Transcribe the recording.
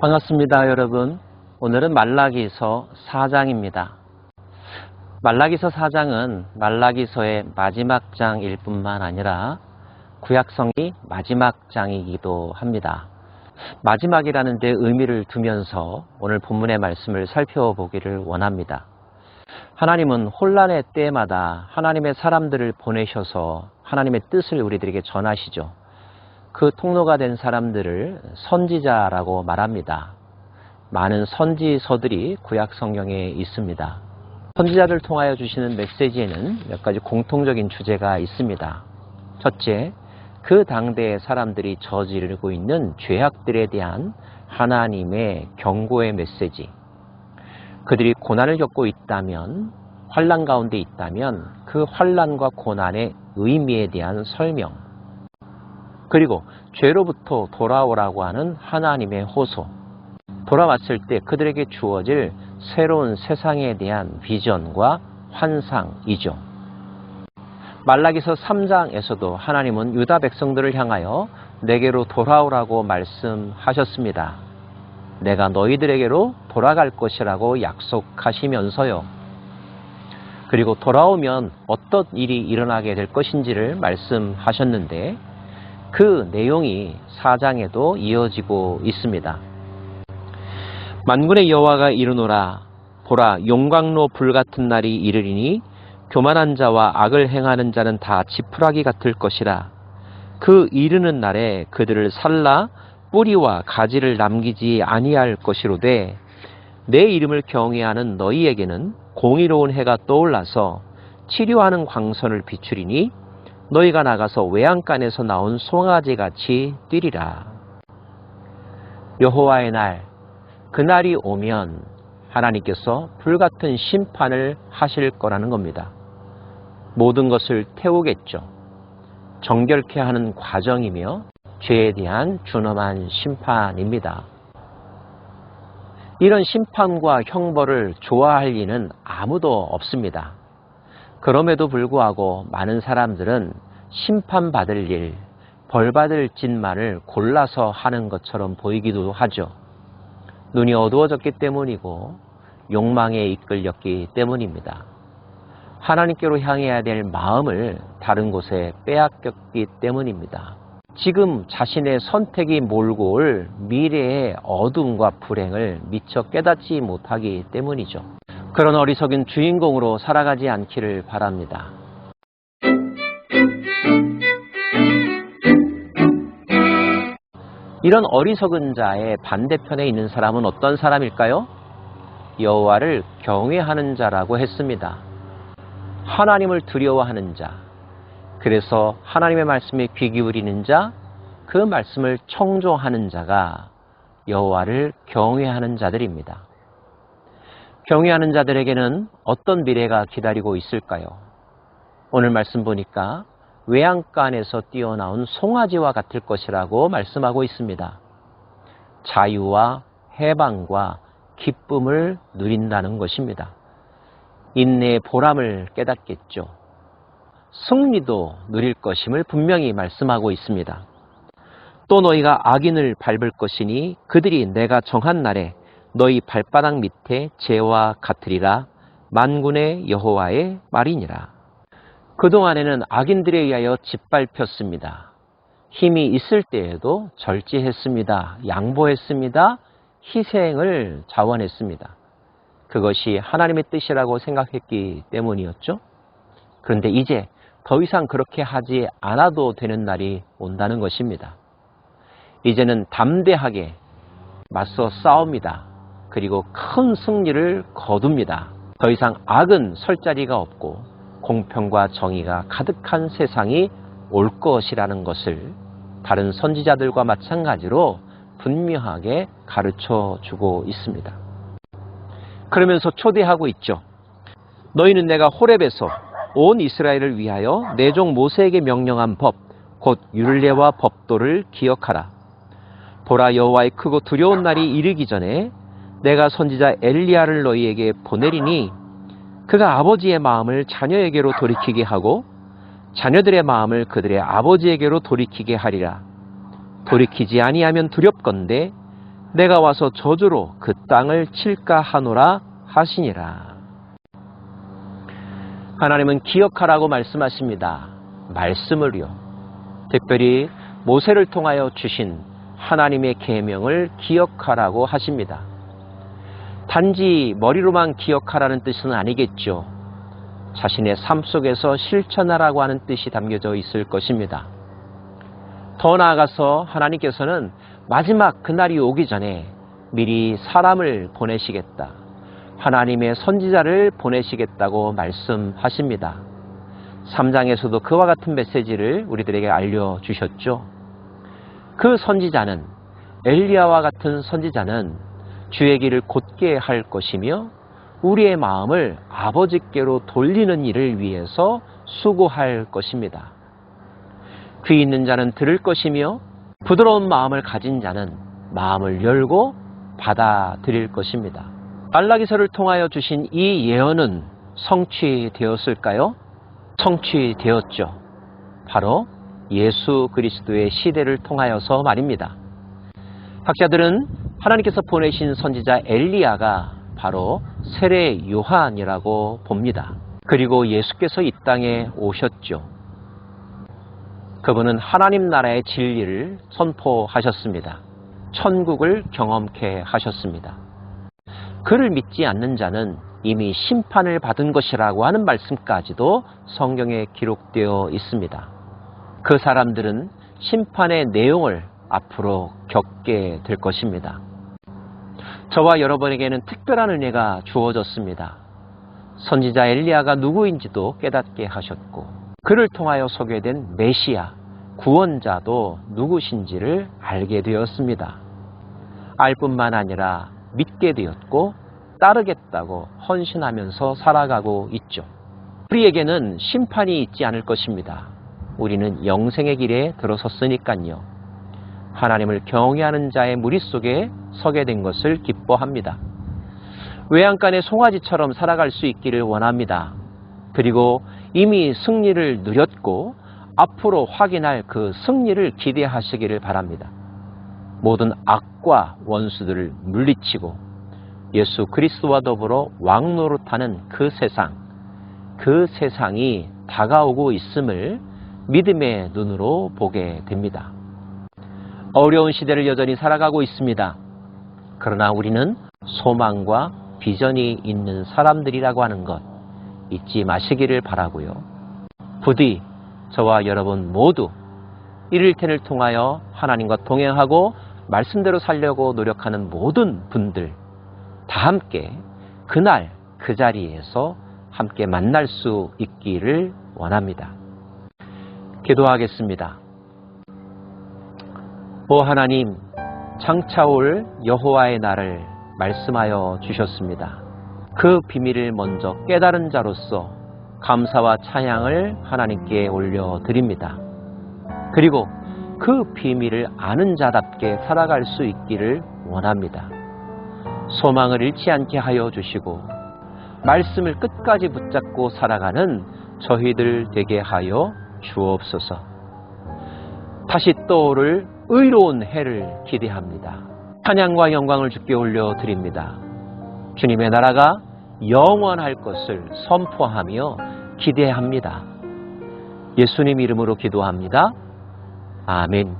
반갑습니다, 여러분. 오늘은 말라기서 4장입니다. 말라기서 4장은 말라기서의 마지막 장일 뿐만 아니라 구약성이 마지막 장이기도 합니다. 마지막이라는 데 의미를 두면서 오늘 본문의 말씀을 살펴보기를 원합니다. 하나님은 혼란의 때마다 하나님의 사람들을 보내셔서 하나님의 뜻을 우리들에게 전하시죠. 그 통로가 된 사람들을 선지자라고 말합니다. 많은 선지서들이 구약 성경에 있습니다. 선지자를 통하여 주시는 메시지에는 몇 가지 공통적인 주제가 있습니다. 첫째, 그 당대의 사람들이 저지르고 있는 죄악들에 대한 하나님의 경고의 메시지. 그들이 고난을 겪고 있다면, 환란 가운데 있다면 그 환란과 고난의 의미에 대한 설명. 그리고 죄로부터 돌아오라고 하는 하나님의 호소. 돌아왔을 때 그들에게 주어질 새로운 세상에 대한 비전과 환상이죠. 말라기서 3장에서도 하나님은 유다 백성들을 향하여 내게로 돌아오라고 말씀하셨습니다. 내가 너희들에게로 돌아갈 것이라고 약속하시면서요. 그리고 돌아오면 어떤 일이 일어나게 될 것인지를 말씀하셨는데 그 내용이 4장에도 이어지고 있습니다. 만군의 여호와가 이르노라 보라 용광로 불 같은 날이 이르리니 교만한 자와 악을 행하는 자는 다 지푸라기 같을 것이라 그 이르는 날에 그들을 살라 뿌리와 가지를 남기지 아니할 것이로되 내 이름을 경외하는 너희에게는 공의로운 해가 떠올라서 치료하는 광선을 비추리니 너희가 나가서 외양간에서 나온 송아지 같이 뛰리라. 여호와의 날, 그날이 오면 하나님께서 불같은 심판을 하실 거라는 겁니다. 모든 것을 태우겠죠. 정결케 하는 과정이며 죄에 대한 준엄한 심판입니다. 이런 심판과 형벌을 좋아할 리는 아무도 없습니다. 그럼에도 불구하고 많은 사람들은 심판받을 일, 벌받을 짓만을 골라서 하는 것처럼 보이기도 하죠. 눈이 어두워졌기 때문이고 욕망에 이끌렸기 때문입니다. 하나님께로 향해야 될 마음을 다른 곳에 빼앗겼기 때문입니다. 지금 자신의 선택이 몰고 올 미래의 어둠과 불행을 미처 깨닫지 못하기 때문이죠. 그런 어리석은 주인공으로 살아가지 않기를 바랍니다. 이런 어리석은 자의 반대편에 있는 사람은 어떤 사람일까요? 여호와를 경외하는 자라고 했습니다. 하나님을 두려워하는 자. 그래서 하나님의 말씀에 귀 기울이는 자, 그 말씀을 청조하는 자가 여호와를 경외하는 자들입니다. 경외하는 자들에게는 어떤 미래가 기다리고 있을까요? 오늘 말씀 보니까 외양간에서 뛰어나온 송아지와 같을 것이라고 말씀하고 있습니다. 자유와 해방과 기쁨을 누린다는 것입니다. 인내의 보람을 깨닫겠죠. 승리도 누릴 것임을 분명히 말씀하고 있습니다. 또 너희가 악인을 밟을 것이니 그들이 내가 정한 날에 너희 발바닥 밑에 재와 같으리라 만군의 여호와의 말이니라. 그동안에는 악인들에 의하여 짓밟혔습니다. 힘이 있을 때에도 절제했습니다. 양보했습니다. 희생을 자원했습니다. 그것이 하나님의 뜻이라고 생각했기 때문이었죠. 그런데 이제 더 이상 그렇게 하지 않아도 되는 날이 온다는 것입니다. 이제는 담대하게 맞서 싸웁니다. 그리고 큰 승리를 거둡니다. 더 이상 악은 설 자리가 없고 공평과 정의가 가득한 세상이 올 것이라는 것을 다른 선지자들과 마찬가지로 분명하게 가르쳐 주고 있습니다. 그러면서 초대하고 있죠. 너희는 내가 호렙에서 온 이스라엘을 위하여 내종 모세에게 명령한 법, 곧 율례와 법도를 기억하라. 보라 여호와의 크고 두려운 날이 이르기 전에 내가 선지자 엘리야를 너희에게 보내리니 그가 아버지의 마음을 자녀에게로 돌이키게 하고 자녀들의 마음을 그들의 아버지에게로 돌이키게 하리라. 돌이키지 아니하면 두렵건대 내가 와서 저주로 그 땅을 칠까 하노라 하시니라. 하나님은 기억하라고 말씀하십니다. 말씀을요. 특별히 모세를 통하여 주신 하나님의 계명을 기억하라고 하십니다. 단지 머리로만 기억하라는 뜻은 아니겠죠. 자신의 삶 속에서 실천하라고 하는 뜻이 담겨져 있을 것입니다. 더 나아가서 하나님께서는 마지막 그날이 오기 전에 미리 사람을 보내시겠다. 하나님의 선지자를 보내시겠다고 말씀하십니다. 3장에서도 그와 같은 메시지를 우리들에게 알려주셨죠. 그 선지자는 엘리야와 같은 선지자는 주의 길을 곧게 할 것이며 우리의 마음을 아버지께로 돌리는 일을 위해서 수고할 것입니다. 귀 있는 자는 들을 것이며 부드러운 마음을 가진 자는 마음을 열고 받아들일 것입니다. 말라기서를 통하여 주신 이 예언은 성취되었을까요? 성취되었죠. 바로 예수 그리스도의 시대를 통하여서 말입니다. 학자들은 하나님께서 보내신 선지자 엘리야가 바로 세례 요한이라고 봅니다. 그리고 예수께서 이 땅에 오셨죠. 그분은 하나님 나라의 진리를 선포하셨습니다. 천국을 경험케 하셨습니다. 그를 믿지 않는 자는 이미 심판을 받은 것이라고 하는 말씀까지도 성경에 기록되어 있습니다. 그 사람들은 심판의 내용을 앞으로 겪게 될 것입니다. 저와 여러분에게는 특별한 은혜가 주어졌습니다. 선지자 엘리야가 누구인지도 깨닫게 하셨고 그를 통하여 소개된 메시아 구원자도 누구신지를 알게 되었습니다. 알 뿐만 아니라 믿게 되었고 따르겠다고 헌신하면서 살아가고 있죠. 우리에게는 심판이 있지 않을 것입니다. 우리는 영생의 길에 들어섰으니까요. 하나님을 경외하는 자의 무리 속에 서게 된 것을 기뻐합니다. 외양간의 송아지처럼 살아갈 수 있기를 원합니다. 그리고 이미 승리를 누렸고 앞으로 확인할 그 승리를 기대하시기를 바랍니다. 모든 악과 원수들을 물리치고 예수 그리스도와 더불어 왕노릇하는 그 세상, 그 세상이 다가오고 있음을 믿음의 눈으로 보게 됩니다. 어려운 시대를 여전히 살아가고 있습니다. 그러나 우리는 소망과 비전이 있는 사람들이라고 하는 것 잊지 마시기를 바라고요. 부디 저와 여러분 모두 이를텐을 통하여 하나님과 동행하고 말씀대로 살려고 노력하는 모든 분들 다 함께 그날 그 자리에서 함께 만날 수 있기를 원합니다. 기도하겠습니다. 오 하나님, 창차올 여호와의 날을 말씀하여 주셨습니다. 그 비밀을 먼저 깨달은 자로서 감사와 찬양을 하나님께 올려드립니다. 그리고 그 비밀을 아는 자답게 살아갈 수 있기를 원합니다. 소망을 잃지 않게 하여 주시고 말씀을 끝까지 붙잡고 살아가는 저희들 되게 하여 주옵소서. 다시 떠오를 의로운 해를 기대합니다. 찬양과 영광을 주께 올려드립니다. 주님의 나라가 영원할 것을 선포하며 기대합니다. 예수님 이름으로 기도합니다. 아멘.